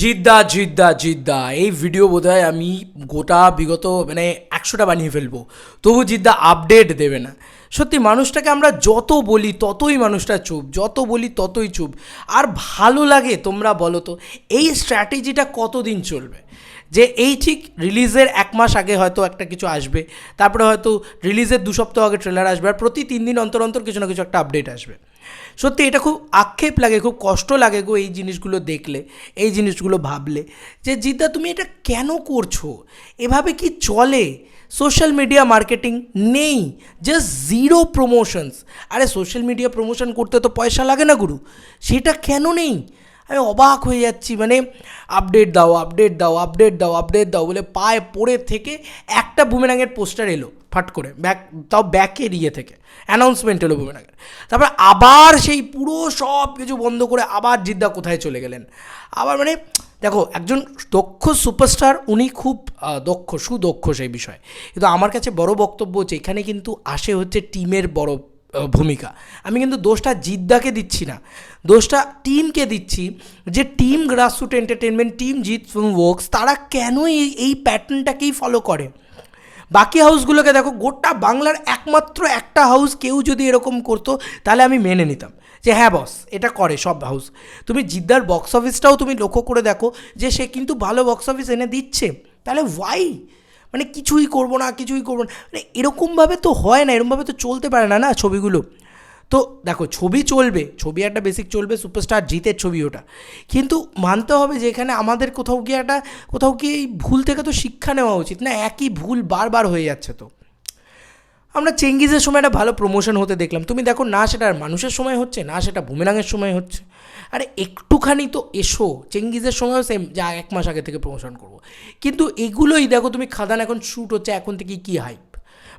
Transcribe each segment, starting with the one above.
জিদ্দা জিদ্দা জিদ্দা। এই ভিডিও বোধহয় আমি গোটা বিগত মানে একশোটা বানিয়ে ফেলব। তবু জিদ্দা আপডেট দেবে না। সত্যি মানুষটাকে আমরা যত বলি ততই মানুষটা চুপ, যত বলি ততই চুপ। আর ভালো লাগে তোমরা বলো তো, এই স্ট্র্যাটেজিটা কতদিন চলবে? যে এই ঠিক রিলিজের এক মাস আগে হয়তো একটা কিছু আসবে, তারপরে হয়তো রিলিজের দু সপ্তাহ আগে ট্রেলার আসবে, আর প্রতি তিন দিন অন্তর অন্তর কিছু না কিছু একটা আপডেট আসবে। সত্যি এটা খুব আক্ষেপ লাগে, খুব কষ্ট লাগে গো এই জিনিসগুলো দেখলে, এই জিনিসগুলো ভাবলে। যে জিদ্দা, তুমি এটা কেন করছ? এভাবে কি চলে? সোশ্যাল মিডিয়া মার্কেটিং নেই জাস্ট জিরো প্রমোশনস আরে সোশ্যাল মিডিয়া প্রমোশন করতে তো পয়সা লাগে না গুরু, সেটা কেন নেই? আমি অবাক হয়ে যাচ্ছি মানে আপডেট দাও আপডেট দাও আপডেট দাও আপডেট দাও বলে পায়ে পড়ে থেকে একটা বুমেরাঙের পোস্টার এলো। ফাট করে ব্যাক তাও ব্যাকের ইয়ে থেকে অ্যানাউন্সমেন্ট এলো বুমেরাঙের তারপর আবার সেই পুরো সব কিছু বন্ধ করে আবার জিদ্দা কোথায় চলে গেলেন? আবার মানে দেখো, একজন দক্ষ সুপারস্টার উনি খুব দক্ষ, সুদক্ষ সেই বিষয়ে। কিন্তু আমার কাছে বড় বক্তব্য হচ্ছে, এখানে কিন্তু আসে হচ্ছে টিমের বড় ভূমিকা। আমি কিন্তু দোষটা জিদ্দাকে দিচ্ছি না। দোষটা টিমকে দিচ্ছি যে team grassroot entertainment team Jeet film works তারা কেন এই এই প্যাটার্নটাকেই ফলো করে? বাকি হাউসগুলোকে দেখো, গোটা বাংলার একমাত্র একটা হাউস কেউ যদি এরকম করতো, তাহলে আমি মেনে নিতাম। যে হ্যাঁ বস এটা করে সব হাউস তুমি জিদ্দার বক্স অফিসটাও তুমি লক্ষ্য করে দেখো, যে সে কিন্তু ভালো বক্স অফিস এনে দিচ্ছে। তাহলে ওয়াই মানে কিছুই করব না, কিছুই করব না। মানে এরকমভাবে তো হয় না, এরকমভাবে তো চলতে পারে না না ছবিগুলো? তো দেখো, ছবি চলবে, ছবি একটা বেসিক চলবে সুপারস্টার জিতের ছবি ওটা। কিন্তু মানতে হবে যে এখানে আমাদের কোথাও গিয়ে একটা, কোথাও গিয়ে এই ভুল থেকে তো শিক্ষা নেওয়া উচিত না, একই ভুল বারবার হয়ে যাচ্ছে তো। আমরা চেঙ্গিজের সময় একটা ভালো প্রমোশন হতে দেখলাম। তুমি দেখো, না সেটা মানুষের সময় হচ্ছে, না সেটা বুমেরাঙের সময় হচ্ছে। আরে একটুখানি তো এসো, চেঙ্গিজের সময়ও সেম যা এক মাস আগে থেকে প্রমোশন করব। কিন্তু এগুলোই দেখো, তুমি খাদান এখন শ্যুট হচ্ছে, এখন থেকে কী হাইপ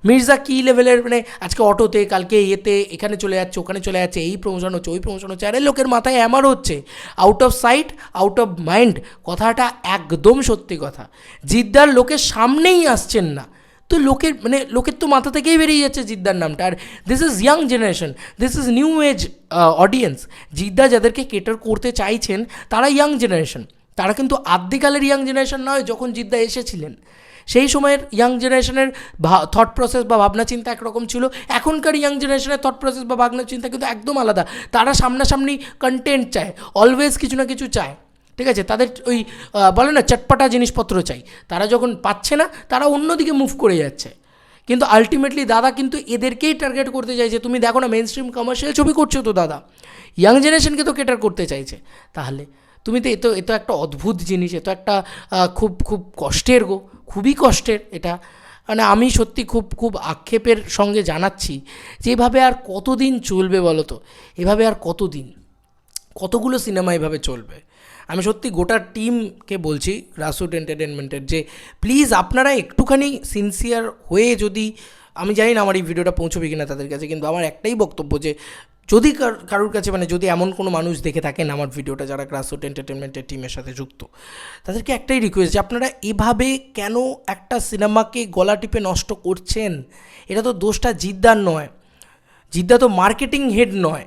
মির্জা কী লেভেলের মানে আজকে অটোতে, কালকে ইয়েতে, এখানে চলে যাচ্ছে, ওখানে চলে যাচ্ছে, এই প্রমোশন হচ্ছে, ওই প্রমোশন হচ্ছে। আরে লোকের মাথায় অ্যামার হচ্ছে। Out of sight out of mind কথাটা একদম সত্যি কথা। জিদ্দার লোকের সামনেই আসছেন না। তো লোকের মানে লোকের তো মাথা থেকেই বেরিয়ে যাচ্ছে জিদ্দার নামটা। আর this is young generation this is new age audience Zidda যাদেরকে কেটার করতে চাইছেন, তারা ইয়াং জেনারেশন তারা কিন্তু আদ্যিকালের ইয়াং জেনারেশন নয়, যখন জিদ্দা এসেছিলেন। সেই সময়ের ইয়াং জেনারেশনের থট প্রসেস বা ভাবনা চিন্তা একরকম ছিল। এখনকার ইয়াং জেনারেশনের থট প্রসেস বা ভাবনা চিন্তা কিন্তু একদম আলাদা। তারা সামনাসামনি কন্টেন্ট চায় অলওয়েজ কিছু না কিছু চায়। ঠিক আছে? তাদের ওই বলে না, চটপটা জিনিসপত্র চাই। তারা যখন পাচ্ছে না, তারা অন্যদিকে মুভ করে যাচ্ছে। কিন্তু আলটিমেটলি দাদা কিন্তু এদেরকেই টার্গেট করতে চাইছে। তুমি দেখো না মেন স্ট্রিম কমার্শিয়াল ছবি করছ তো দাদা। ইয়াং জেনারেশনকে তো কেটার করতে চাইছে। তাহলে তুমি তো এ তো এ তো একটা অদ্ভুত জিনিস এ তো একটা খুব খুব কষ্টের গো, খুবই কষ্টের এটা। মানে আমি সত্যি খুব খুব আক্ষেপের সঙ্গে জানাচ্ছি যে এভাবে আর কতদিন চলবে বলো তো? এভাবে আর কতদিন? কতগুলো সিনেমা এভাবে চলবে? আমি সত্যি গোটা টিমকে বলছি গ্রাসরুট এন্টারটেনমেন্টের যে প্লিজ আপনারা একটুখানি সিনসিয়ার হয়ে যদি, আমি জানি না আমার এই ভিডিওটা পৌঁছবে কিনা তাদের কাছে, কিন্তু আমার একটাই বক্তব্য যে যদি কার- কারোর কাছে মানে যদি এমন কোনো মানুষ দেখে থাকেন, আমার ভিডিওটা যারা গ্রাসরুট এন্টারটেনমেন্টের টিমের সাথে যুক্ত, তাদেরকে একটাই রিকোয়েস্ট যে আপনারা এভাবে কেন একটা সিনেমাকে গলা টিপে নষ্ট করছেন? এটা তো দোষটা জিদ্দার নয়। জিদ্দা তো মার্কেটিং হেড নয়।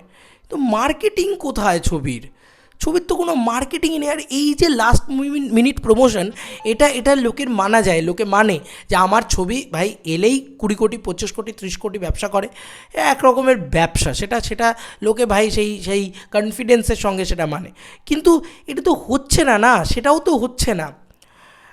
তো মার্কেটিং কোথায় ছবির? ছবির তো কোনো মার্কেটিং নেই। আর এই যে লাস্ট মিনিট প্রমোশন এটা এটা লোকের মানা যায়, লোকে মানে যে আমার ছবি ভাই এলেই কুড়ি কোটি, পঁচিশ কোটি, ত্রিশ কোটি ব্যবসা করে। এক রকমের ব্যবসা, সেটা সেটা লোকে ভাই সেই সেই কনফিডেন্সের সঙ্গে সেটা মানে। কিন্তু এটা তো হচ্ছে না না, সেটাও তো হচ্ছে না।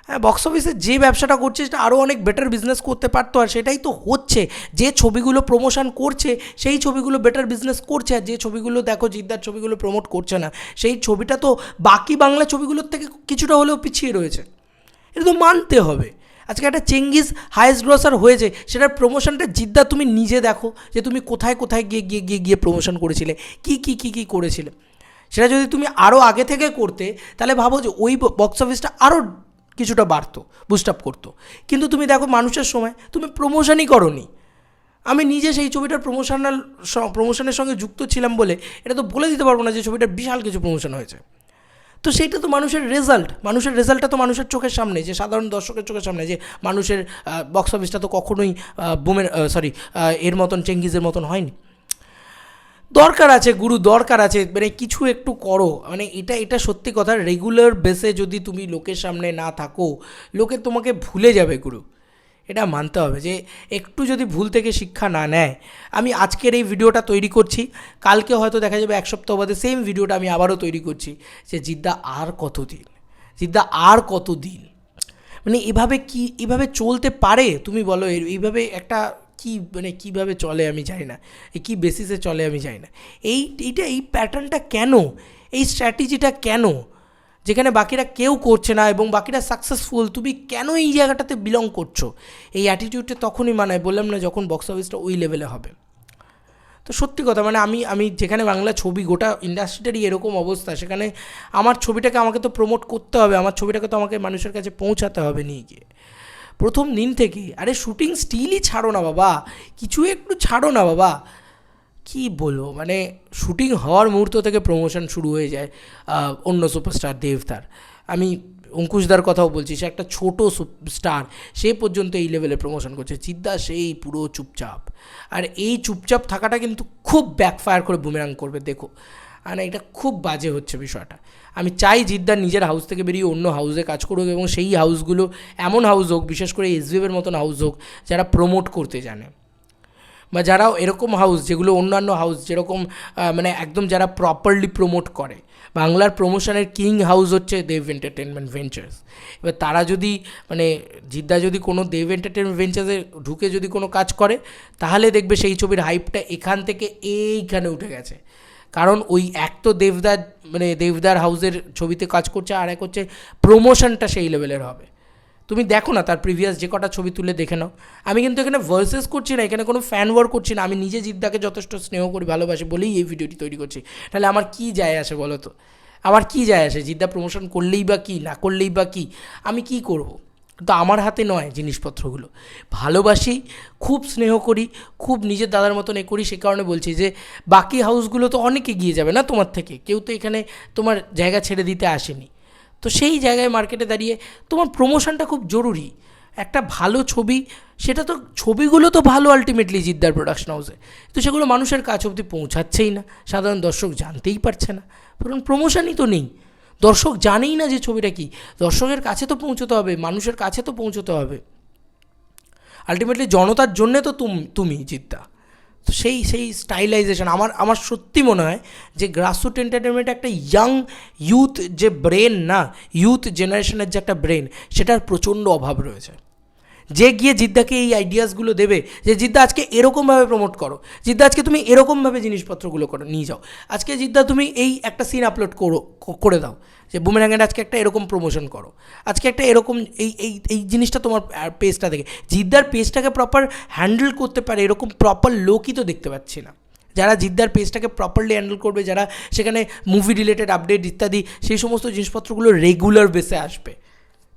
হ্যাঁ বক্স অফিসে যে ব্যবসাটা করছে, সেটা আরও অনেক বেটার বিজনেস করতে পারতো আর সেটাই তো হচ্ছে। যে ছবিগুলো প্রমোশন করছে, সেই ছবিগুলো বেটার বিজনেস করছে আর যে ছবিগুলো দেখো জিদ্দার ছবিগুলো প্রমোট করছে না, সেই ছবিটা তো বাকি বাংলা ছবিগুলোর থেকে কিছুটা হলেও পিছিয়ে রয়েছে। এটা তো মানতে হবে। আজকে একটা চেঙ্গিস হাইস্ট গ্রসার হয়েছে, সেটার প্রমোশনটা জিদ্দা তুমি নিজে দেখো যে তুমি কোথায় কোথায় গিয়ে গিয়ে গিয়ে গিয়ে প্রমোশন করেছিলে, কী কী কী কী করেছিলে। সেটা যদি তুমি আরও আগে থেকে করতে, তাহলে ভাবো যে ওই বক্স অফিসটা আরও কিছুটা বাড়তো বুস্ট আপ করতো। কিন্তু তুমি দেখো মানুষের সময় তুমি প্রমোশনই করনি। আমি নিজে সেই ছবিটার প্রমোশনাল প্রমোশনের সঙ্গে যুক্ত ছিলাম বলে এটা তো বলে দিতে পারব না যে ছবিটার বিশাল কিছু প্রমোশন হয়েছে। তো সেইটা তো মানুষের রেজাল্ট মানুষের রেজাল্টটা তো মানুষের চোখের সামনে, যে সাধারণ দর্শকের চোখের সামনে, যে মানুষের বক্স অফিসটা তো কখনোই বুমের সরি এর মতন চেঙ্গিজের মতন হয়নি। দরকার আছে, গুরু, দরকার আছে মানে কিছু একটু করো। মানে এটা এটা সত্যি কথা রেগুলার বেসে যদি তুমি লোকের সামনে না থাকো, লোকে তোমাকে ভুলে যাবে, গুরু। এটা মানতে হবে যে, একটু যদি ভুল থেকে শিক্ষা না নেয়, আমি আজকের এই ভিডিওটা তৈরি করছি। কালকে হয়তো দেখা যাবে এক সপ্তাহ বাদে সেম ভিডিওটা আমি আবারও তৈরি করছি যে, জিদ্দা আর কতদিন? জিদ্দা আর কতদিন? মানে এভাবে কি, এভাবে চলতে পারে? তুমি বলো এইভাবে একটা কি মানে কীভাবে চলে আমি জানি না। কী বেসিসে চলে আমি জানি না। এই, এইটা, এই প্যাটার্নটা কেন? এই স্ট্র্যাটেজিটা কেন? যেখানে বাকিরা কেউ করছে না এবং বাকিরা সাকসেসফুল তুমি কেন এই জায়গাটাতে বিলং করছ? এই অ্যাটিটিউডটা তখনই মানায়। বললাম না যখন বক্স অফিসটা ওই লেভেলে হবে। তো সত্যি কথা মানে আমি আমি যেখানে বাংলা ছবি, গোটা ইন্ডাস্ট্রিটারই এরকম অবস্থা, সেখানে আমার ছবিটাকে আমাকে তো প্রমোট করতে হবে, আমার ছবিটাকে তো আমাকে মানুষের কাছে পৌঁছাতে হবে নিয়ে গিয়ে। প্রথম দিন থেকেই আরে শুটিং স্টিলই ছাড়ো না বাবা। কিছু একটু ছাড়ো না বাবা। কি বলব? মানে শুটিং হওয়ার মুহূর্ত থেকে প্রমোশন শুরু হয়ে যায় অন্য সুপারস্টার দেবতার আমি অঙ্কুশদার কথাও বলছি, সে একটা ছোট স্টার সে পর্যন্ত এই লেভেলে প্রমোশন করছে। চিদ্দা সেই পুরো চুপচাপ। আর এই চুপচাপ থাকাটা কিন্তু খুব ব্যাকফায়ার করে বুমেরাং করবে, দেখো। আর এটা খুব বাজে হচ্ছে বিষয়টা। আমি চাই জিদ্দার নিজের হাউস থেকে বেরিয়ে অন্য হাউসে কাজ করুক এবং সেই হাউসগুলো এমন হাউস হোক, বিশেষ করে এসবিএফের মতন হাউস হোক, যারা প্রমোট করতে জানে। বা যারাও এরকম হাউস যেগুলো অন্যান্য হাউস যেরকম মানে একদম যারা প্রপারলি প্রমোট করে। বাংলার প্রমোশনের কিং হাউস হচ্ছে দেব এন্টারটেনমেন্ট ভেঞ্চার্স এবার তারা যদি মানে জিদ্দা যদি কোনো দেব এন্টারটেনমেন্ট ভেঞ্চার্সে ঢুকে যদি কোনো কাজ করে, তাহলে দেখবে সেই ছবির হাইপটা এখান থেকে এইখানে উঠে গেছে। কারণ ওই এক তো দেবদার মানে দেবদার হাউসের ছবিতে কাজ করছে, আর এক হচ্ছে প্রমোশনটা সেই লেভেলের হবে। তুমি দেখো না তার প্রিভিয়াস যে কটা ছবি তুলে দেখে নাও। আমি কিন্তু এখানে ভার্সেস করছি না, এখানে কোনো ফ্যান ওয়ার করছি না। আমি নিজে জিদ্দাকে যথেষ্ট স্নেহ করি, ভালোবাসি বলেই এই ভিডিওটি তৈরি করছি। তাহলে আমার কি যায় আসে বলো তো? আমার কি যায় আসে? জিদ্দা প্রমোশন করলেই বা কি, না করলেই বা কি? আমি কি করব? তো আমার হাতে নয় জিনিসপত্রগুলো। ভালোবাসি, খুব স্নেহ করি, খুব নিজের দাদার মতন এ করি, সে কারণে বলছি যে, বাকি হাউসগুলো তো অনেকে এগিয়ে যাবে না তোমার থেকে? কেউ তো এখানে তোমার জায়গা ছেড়ে দিতে আসেনি। তো সেই জায়গায় মার্কেটে দাঁড়িয়ে তোমার প্রমোশনটা খুব জরুরি। একটা ভালো ছবি, সেটা তো, ছবিগুলো তো ভালো আলটিমেটলি জিদ্দার প্রোডাকশন হাউসে তো সেগুলো মানুষের কাছে অবধি পৌঁছাচ্ছেই না। সাধারণ দর্শক জানতেই পারছে না। কারণ প্রমোশনই তো নেই। দর্শক জানেই না যে ছবিটা কি। দর্শকের কাছে তো পৌঁছতে হবে, মানুষের কাছে তো পৌঁছতে হবে। আলটিমেটলি জনতার জন্যে তো তুম জিদ্দা তো সেই সেই স্টাইলাইজেশন আমার আমার সত্যি মনে হয় যে গ্রাসরুট এন্টারটেনমেন্ট একটা ইয়াং ইউথ যে ব্রেন না ইউথ জেনারেশনের যে একটা ব্রেন সেটার প্রচণ্ড অভাব রয়েছে। যে গিয়ে জিদ্দাকে এই আইডিয়াসগুলো দেবে, যে জিদ্দা আজকে এরকমভাবে প্রমোট করো, জিদ্দা আজকে তুমি এরকমভাবে জিনিসপত্রগুলো করো, নিয়ে যাও। আজকে জিদ্দা তুমি এই একটা সিন আপলোড করো করে দাও, যে বুমেরাঙ্গের আজকে একটা এরকম প্রমোশন করো। আজকে একটা এরকম এই এই এই জিনিসটা তোমার পেজটা দেখে। জিদ্দার পেজটাকে প্রপার হ্যান্ডেল করতে পারে এরকম প্রপার লোকই তো দেখতে পাচ্ছি না। যারা জিদ্দার পেজটাকে প্রপারলি হ্যান্ডেল করবে, যারা সেখানে মুভি রিলেটেড আপডেট ইত্যাদি, সেই সমস্ত জিনিসপত্রগুলো রেগুলার বেসে আসবে।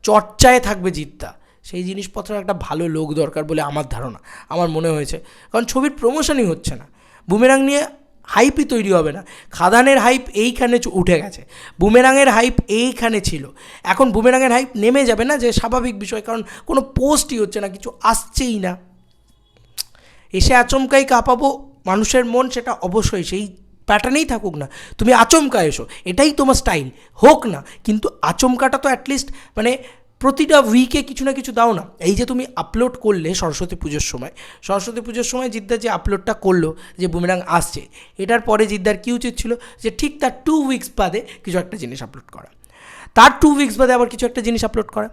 চর্চায় থাকবে জিদ্দা। সেই জিনিসপত্র একটা ভালো লোক দরকার বলে আমার ধারণা, আমার মনে হয়েছে। কারণ ছবির প্রমোশনই হচ্ছে না। বুমেরাং নিয়ে হাইপই তৈরি হবে না। খাদানের হাইপ এইখানে উঠে গেছে। বুমেরাংয়ের হাইপ এইখানে ছিল। এখন বুমেরাংয়ের হাইপ নেমে যাবে না, যে স্বাভাবিক বিষয়, কারণ কোনো পোস্টই হচ্ছে না, কিছু আসছেই না। এসে আচমকাই কাঁপাবো মানুষের মন, সেটা অবশ্যই, সেই প্যাটার্নেই থাকুক না। তুমি আচমকা এসো, এটাই তোমার স্টাইল হোক না, কিন্তু আচমকাটা তো অ্যাটলিস্ট মানে প্রতিটা উইকে কিছু না কিছু দাও না। এই যে তুমি আপলোড করলে সরস্বতী পুজোর সময়, সরস্বতী পুজোর সময় জিদ্দার যে আপলোডটা করল, যে বুমেরাং আসছে, এটার পরে জিদ্দার কী উচিত ছিল? যে ঠিক তার টু উইকস বাদে কিছু একটা জিনিস আপলোড করা। তার টু উইকস বাদে আবার কিছু একটা জিনিস আপলোড করা।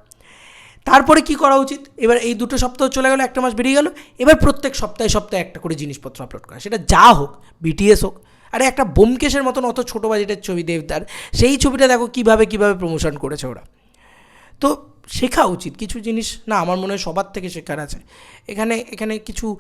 তারপরে কি করা উচিত? এবার এই দুটো সপ্তাহ চলে গেলো, একটা মাস বেরিয়ে গেল, এবার প্রত্যেক সপ্তাহে সপ্তাহে একটা করে জিনিসপত্র আপলোড করা। সেটা যা হোক বিটিএস হোক, আরে একটা বোমকেশের মতন অত ছোটো বাজেটের ছবি দেবদার, সেই ছবিটা দেখো কীভাবে কীভাবে প্রমোশন করেছে ওরা। তো শেখা উচিত। কিছু জিনিস না, আমার মনে হয় সবার থেকে শেখার আছে। এখানে এখানে কিছু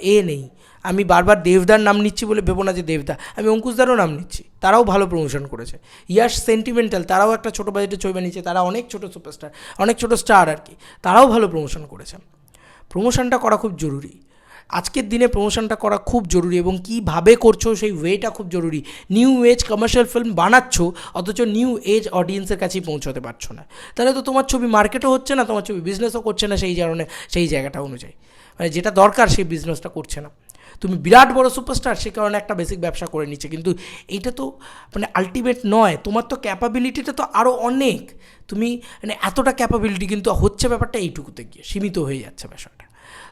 এ নেই। আমি বারবার দেবদার নাম নিচ্ছি বলে ভেবো না যে দেবদা। আমি অঙ্কুশদারও নাম নিচ্ছি। তারাও ভালো প্রমোশন করেছে। ইয়াস সেন্টিমেন্টাল তারাও একটা ছোটো বাজেটের ছবি বানিয়েছে। তারা অনেক ছোটো সুপারস্টার অনেক ছোটো স্টার আর কি। তারাও ভালো প্রমোশন করেছে। প্রমোশনটা করা খুব জরুরি। আজকের দিনে প্রমোশনটা করা খুব জরুরি এবং কীভাবে করছ সেই ওয়েটা খুব জরুরি। নিউ এজ কমার্শিয়াল ফিল্ম বানাচ্ছ, অথচ নিউ এজ অডিয়েন্সের কাছেই পৌঁছতে পারছ না। তাহলে তো তোমার ছবি মার্কেটও হচ্ছে না, তোমার ছবি বিজনেসও করছে না সেই কারণে, সেই জায়গাটা অনুযায়ী। মানে যেটা দরকার সেই বিজনেসটা করছে না। তুমি বিরাট বড় সুপারস্টার সে কারণে একটা বেসিক ব্যবসা করে নিচ্ছে। কিন্তু এইটা তো মানে আলটিমেট নয়, তোমার তো ক্যাপাবিলিটিটা তো আরও অনেক। তুমি মানে এতটা ক্যাপাবিলিটি কিন্তু হচ্ছে ব্যাপারটা এইটুকুতে গিয়ে, সীমিত হয়ে যাচ্ছে ব্যাপারটা।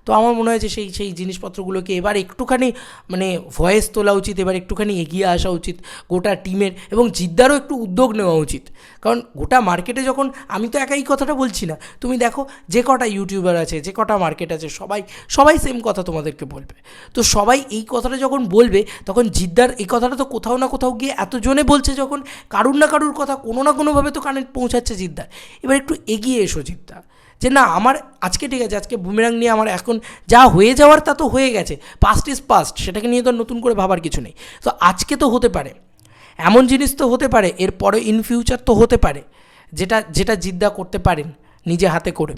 তো আমার মনে হয় যে সেই সেই জিনিসপত্রগুলোকে এবার একটুখানি মানে ভয়েস তোলা উচিত, এবার একটুখানি এগিয়ে আসা উচিত গোটা টিমের এবং জিদ্দারও একটু উদ্যোগ নেওয়া উচিত। কারণ গোটা মার্কেটে যখন, আমি তো একাই কথাটা বলছি না, তুমি দেখো যে কটা ইউটিউবার আছে, যে কটা মার্কেট আছে, সবাই সবাই সেম কথা তোমাদেরকে বলবে। তো সবাই এই কথাটা যখন বলবে, তখন জিদ্দার এই কথাটা তো কোথাও না কোথাও গিয়ে এতজনে বলছে যখন, কারুর না কারুর কথা কোনো না কোনোভাবে তো কানে পৌঁছাচ্ছে জিদ্দার। এবার একটু এগিয়ে এসো জিদ্দা। যে না, আমার, আজকে ঠিক আছে, আজকে বুমেরাং নিয়ে আমার এখন যা হয়ে যাওয়ার তা তো হয়ে গেছে। পাস্ট ইজ পাস্ট সেটাকে নিয়ে তো নতুন করে ভাবার কিছু নেই। তো আজকে তো হতে পারে। এমন জিনিস তো হতে পারে এরপরে ইন ফিউচার তো হতে পারে, যেটা যেটা জিদ্দা করতে পারেন নিজে হাতে করে।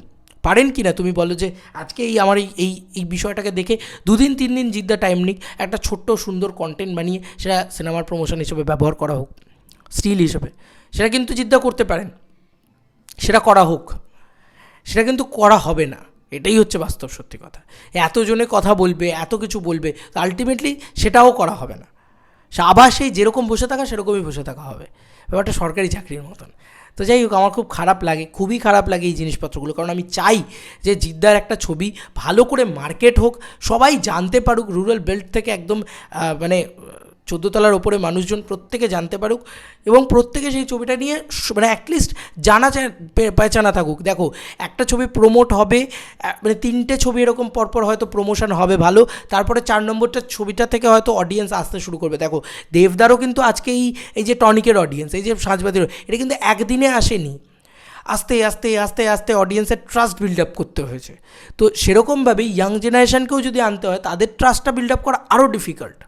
পারেন কি না? তুমি বলো যে, আজকে এই আমার এই এই এই বিষয়টাকে দেখে দুদিন, তিন দিন জিদ্দা টাইম নিক, একটা ছোট্ট সুন্দর কন্টেন্ট বানিয়ে সেটা সিনেমার প্রমোশন হিসেবে ব্যবহার করা হোক, স্টিল হিসেবে। সেটা কিন্তু জিদ্দা করতে পারেন। সেটা করা হোক। সেটা কিন্তু করা হবে না। এটাই হচ্ছে বাস্তব সত্যি কথা। এতজনে কথা বলবে, এত কিছু বলবে আলটিমেটলি সেটাও করা হবে না। আবার সেই যেরকম বসে থাকা, সেরকমই বসে থাকা হবে। ব্যাপারটা সরকারি চাকরির মতন। তো যাই হোক, আমার খুব খারাপ লাগে, খুবই খারাপ লাগে এই জিনিসপত্রগুলো। কারণ আমি চাই যে জিদ্দার একটা ছবি ভালো করে মার্কেট হোক, সবাই জানতে পারুক রুরাল বেল্ট থেকে একদম মানে চোদ্দ তলার ওপরে মানুষজন প্রত্যেকে জানতে পারুক এবং প্রত্যেকে সেই ছবিটা নিয়ে মানে অ্যাটলিস্ট জানা পেঁচানা থাকুক। দেখো, একটা ছবি প্রমোট হবে মানে তিনটে ছবি এরকম পরপর হয়তো প্রমোশন হবে ভালো, তারপরে চার নম্বরটা ছবিটা থেকে হয়তো অডিয়েন্স আসতে শুরু করবে। দেখো, দেবদারও কিন্তু আজকে এই এই যে টনিকের অডিয়েন্স এই যে সাজবাদের এটা কিন্তু একদিনে আসেনি। আস্তে আস্তে আস্তে আস্তে অডিয়েন্সের ট্রাস্ট বিল্ড আপ করতে হয়েছে। তো সেরকমভাবেই ইয়াং জেনারেশনকেও যদি আনতে হয়, তাদের ট্রাস্টটা বিল্ড আপ করা আরও ডিফিকাল্ট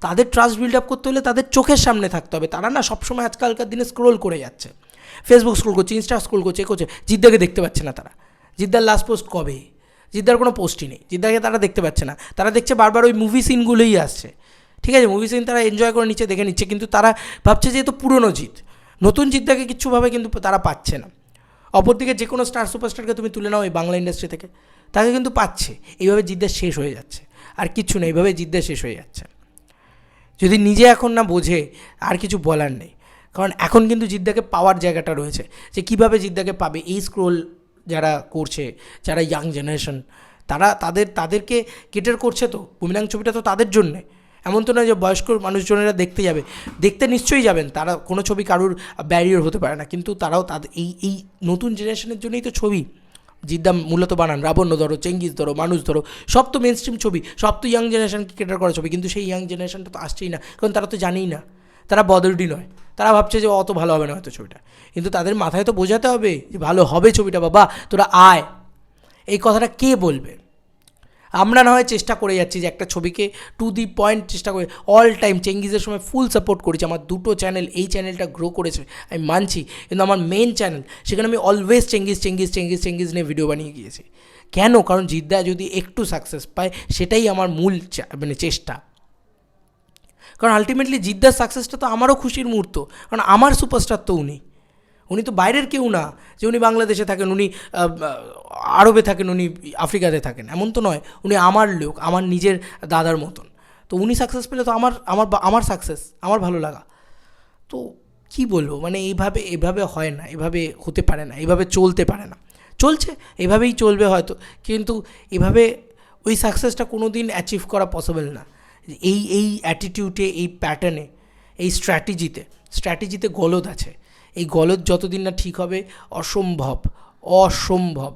তাদের ট্রাস্ট বিল্ড আপ করতে হলে তাদের চোখের সামনে থাকতে হবে। তারা না সবসময় আজকালকার দিনে স্ক্রোল করে যাচ্ছে। ফেসবুক স্ক্রোল করছে ইনস্টা স্ক্রোল করছে, এ করছে। জিদ্দাকে দেখতে পাচ্ছে না তারা। জিদ্দার লাস্ট পোস্ট কবে? জিদ্দার কোনো পোস্টই নেই। জিদ্দাকে তারা দেখতে পাচ্ছে না। তারা দেখছে বারবার ওই মুভি সিনগুলোই আসছে। ঠিক আছে? মুভি সিন তারা এনজয় করে নিচ্ছে, দেখে নিচ্ছে। কিন্তু তারা ভাবছে যে তো পুরনো জিত নতুন জিদ্দাকে কিচ্ছুভাবে কিন্তু তারা পাচ্ছে না। অপরদিকে যে কোনো স্টার সুপারস্টারকে তুমি তুলে নাও এই বাংলা ইন্ডাস্ট্রি থেকে। তাকে কিন্তু পাচ্ছে। এইভাবে জিদ্দা শেষ হয়ে যাচ্ছে। আর কিচ্ছু নেই এইভাবে জিদ্দা শেষ হয়ে যাচ্ছে। যদি নিজে এখন না বোঝে, আর কিছু বলার নেই। কারণ এখন কিন্তু জিদ্দাকে পাওয়ার জায়গাটা রয়েছে, যে কীভাবে জিদ্দাকে পাবে। এই স্ক্রোল যারা করছে, যারা ইয়াং জেনারেশন তারা তাদের, তাদেরকে কেটার করছে তো। বুমিনাং ছবিটা তো তাদের জন্যে। এমন তো নয় যে বয়স্ক মানুষজনেরা দেখতে যাবে। দেখতে নিশ্চয়ই যাবেন, তারা কোনো ছবি কারুর ব্যারিয়ার হতে পারে না। কিন্তু তারাও তাদের এই এই নতুন জেনারেশনের জন্যই তো ছবি। জিদ্দা মূলত বানান। রাবণ্য ধরো চেঙ্গিস ধরো, মানুষ ধরো, সব তো মেন স্ট্রিম ছবি, সব তো ইয়াং জেনারেশনকে ক্রিকেটার করা ছবি, কিন্তু সেই ইয়াং জেনারেশনটা তো আসছেই না, কারণ তারা তো জানেই না। তারা বদলটি নয়। তারা ভাবছে যে অত ভালো হবে না হয়তো ছবিটা। কিন্তু তাদের মাথায় তো বোঝাতে হবে যে ভালো হবে ছবিটা, বাবা, তোরা আয়। এই কথাটা কে বলবে? আমরা না হয় চেষ্টা করে যাচ্ছি যে একটা ছবিকে টু দি পয়েন্ট চেষ্টা করে অল টাইম চেঙ্গিজের সময় ফুল সাপোর্ট করেছি। আমার দুটো চ্যানেল এই চ্যানেলটা গ্রো করেছে, আমি মানছি। কিন্তু আমার মেন চ্যানেল সেখানে আমি always Genghis Genghis Genghis Genghis নিয়ে ভিডিও বানিয়ে গিয়েছি। কেন? কারণ জিদ্দা যদি একটু সাকসেস পায়, সেটাই আমার মূল মানে চেষ্টা। কারণ আলটিমেটলি জিদ্দার সাকসেসটা তো আমারও খুশির মুহূর্ত, কারণ আমার সুপারস্টার তো উনি। উনি তো বাইরের কেউ না। যে উনি বাংলাদেশে থাকেন, উনি আরবে থাকেন, উনি আফ্রিকাতে থাকেন। এমন তো নয়, উনি আমার লোক, আমার নিজের দাদার মতন। তো উনি সাকসেস পেলে তো আমার আমার আমার সাকসেস আমার ভালো লাগা। তো কি বলব মানে এইভাবে এভাবে হয় না এভাবে হতে পারে না এভাবে চলতে পারে না। চলছে এভাবেই চলবে হয়তো, কিন্তু এভাবে ওই সাকসেসটা কোনো দিন অ্যাচিভ করা পসিবল না। এই এই অ্যাটিটিউডে এই প্যাটার্নে এই স্ট্র্যাটেজিতে স্ট্র্যাটেজিতে গলদ আছে। এই গলদ যতদিন না ঠিক হবে, অসম্ভব অসম্ভব।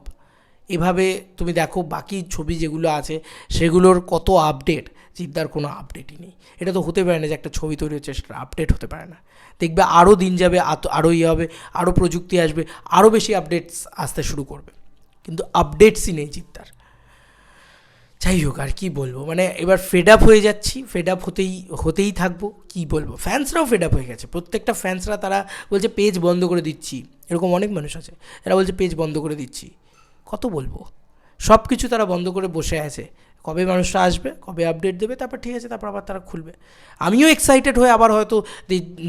এভাবে তুমি দেখো বাকি ছবি যেগুলো আছে, সেগুলোর কত আপডেট জিদ্দার কোনো আপডেটই নেই। এটা তো হতে পারে না যে একটা ছবি তৈরি হচ্ছে, সেটা আপডেট হতে পারে না। দেখবে আরও দিন যাবে আরও ইয়ে হবে আরও প্রযুক্তি আসবে আরও বেশি আপডেটস আসতে শুরু করবে। কিন্তু আপডেটসই নেই জিদ্দার যাই হোক, আর কি বলব? মানে এবার ফেড আপ হয়ে যাচ্ছি ফেড আপ হতেই হতেই থাকব, কি বলব? ফ্যান্সরাও ফেড আপ হয়ে গেছে। প্রত্যেকটা ফ্যান্সরা তারা বলছে, পেজ বন্ধ করে দিচ্ছি। এরকম অনেক মানুষ আছে, এরা বলছে, পেজ বন্ধ করে দিচ্ছি। কত বলব? সব কিছু তারা বন্ধ করে বসে আছে। কবে মানুষরা আসবে, কবে আপডেট দেবে, তারপর ঠিক আছে, তারপর আবার তারা খুলবে। আমিও এক্সাইটেড হয়ে আবার হয়তো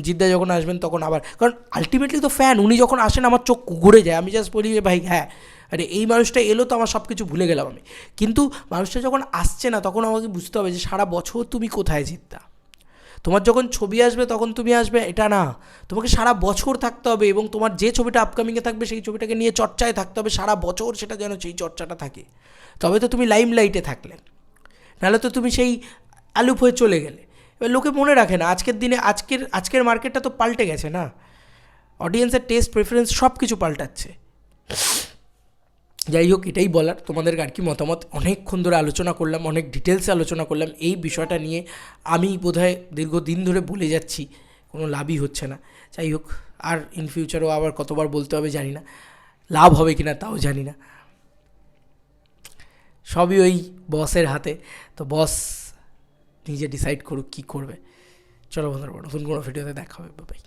জিদ্দা যখন আসবেন, তখন আবার, কারণ আলটিমেটলি তো ফ্যান উনি যখন আসেন, আমার চোখ ঘুরে যায়। আমি জাস্ট বলি যে, ভাই হ্যাঁ আরে এই মানুষটা এলো তো আমার সব কিছু ভুলে গেলাম আমি। কিন্তু মানুষটা যখন আসছে না, তখন আমাকে বুঝতে হবে যে সারা বছর তুমি কোথায় জিততা। তোমার যখন ছবি আসবে, তখন তুমি আসবে, এটা না। তোমাকে সারা বছর থাকতে হবে এবং তোমার যে ছবিটা আপকামিংয়ে থাকবে, সেই ছবিটাকে নিয়ে চর্চায় থাকতে হবে, সারা বছর সেটা যেন সেই চর্চাটা থাকে। তবে তো তুমি লাইম লাইটে থাকলে। নাহলে তো তুমি সেই আলুপ হয়ে চলে গেলে। এবার লোকে মনে রাখে না, আজকের দিনে আজকের আজকের মার্কেটটা তো পাল্টে গেছে না। অডিয়েন্সের টেস্ট প্রেফারেন্স সব কিছু পাল্টাচ্ছে। যাই হোক, এটাই বলার। তোমাদের আর কি মতামত? অনেকক্ষণ ধরে আলোচনা করলাম, অনেক ডিটেলসে আলোচনা করলাম। এই বিষয়টা নিয়ে আমি বোধহয় দীর্ঘদিন ধরে বলে যাচ্ছি, কোনো লাভই হচ্ছে না। যাই হোক, আর ইন ফিউচারও আবার কতবার বলতে হবে জানি না, লাভ হবে কি না তাও জানি না। সবই ওই বসের হাতে। তো বস নিজে ডিসাইড করুক কী করবে। চলো বন্ধুরা, নতুন কোনো ভিডিওতে দেখা হবে বাই